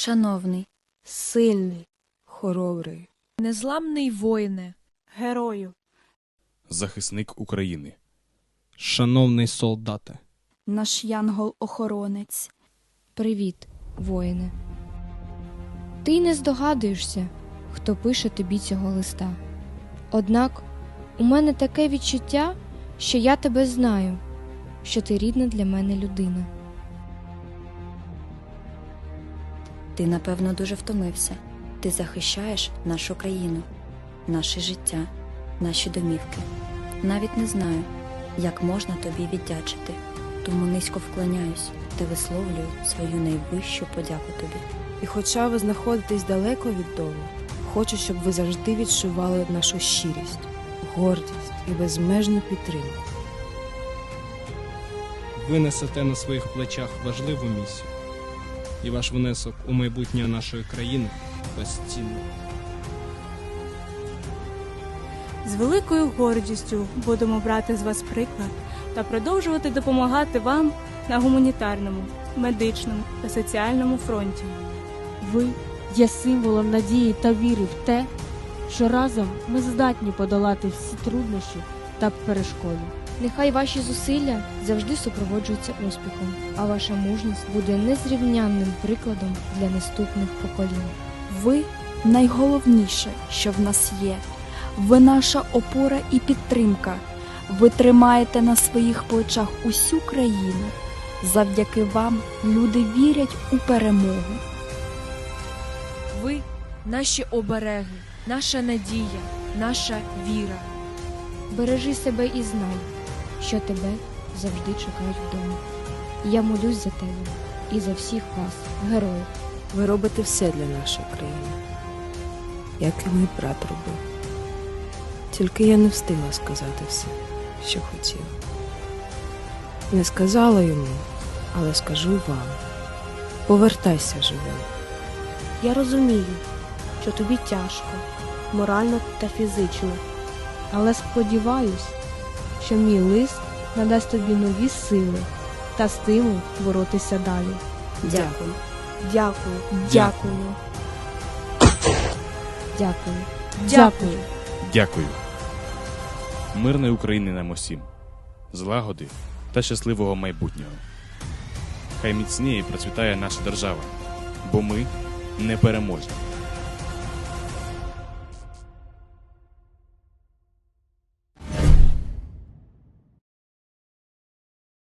Шановний, сильний, хоробрий, Незламний воїне, герою, захисник України, Шановний солдате, наш янгол-охоронець, Привіт, воїне. Ти не здогадуєшся, хто пише тобі цього листа. Однак у мене таке відчуття, що я тебе знаю, що ти рідна для мене людина. Ти, напевно, дуже втомився. Ти захищаєш нашу країну, наше життя, наші домівки. Навіть не знаю, як можна тобі віддячити, тому низько вклоняюсь та висловлюю свою найвищу подяку тобі. і хоча ви знаходитесь далеко від дому, хочу, щоб ви завжди відчували нашу щирість, гордість і безмежну підтримку. ви несете на своїх плечах важливу місію, і ваш внесок у майбутнє нашої країни безцінний. З великою гордістю будемо брати з вас приклад та продовжувати допомагати вам на гуманітарному, медичному та соціальному фронті. Ви є символом надії та віри в те, що разом ми здатні подолати всі труднощі та перешкоди. Нехай ваші зусилля завжди супроводжуються успіхом, а ваша мужність буде незрівнянним прикладом для наступних поколінь. Ви найголовніше, що в нас є. Ви наша опора і підтримка. Ви тримаєте на своїх плечах усю країну. Завдяки вам люди вірять у перемогу. ви наші обереги, наша надія, наша віра. Бережи себе і знай, що тебе завжди чекають вдома. Я молюсь за тебе і за всіх вас, героїв. Ви робите все для нашої країни, як і мій брат робив. Тільки я не встигла сказати все, що хотіла. Не сказала йому, але скажу вам. Повертайся живим. Я розумію, що тобі тяжко, морально та фізично, але сподіваюсь, що мій лист надасть тобі нові сили та стимул боротися далі. Дякую. Дякую, Дякую. Дякую. дякую. Дякую. Мирної України нам усім, злагоди та щасливого майбутнього. Хай міцніє і процвітає наша держава, бо ми непереможні.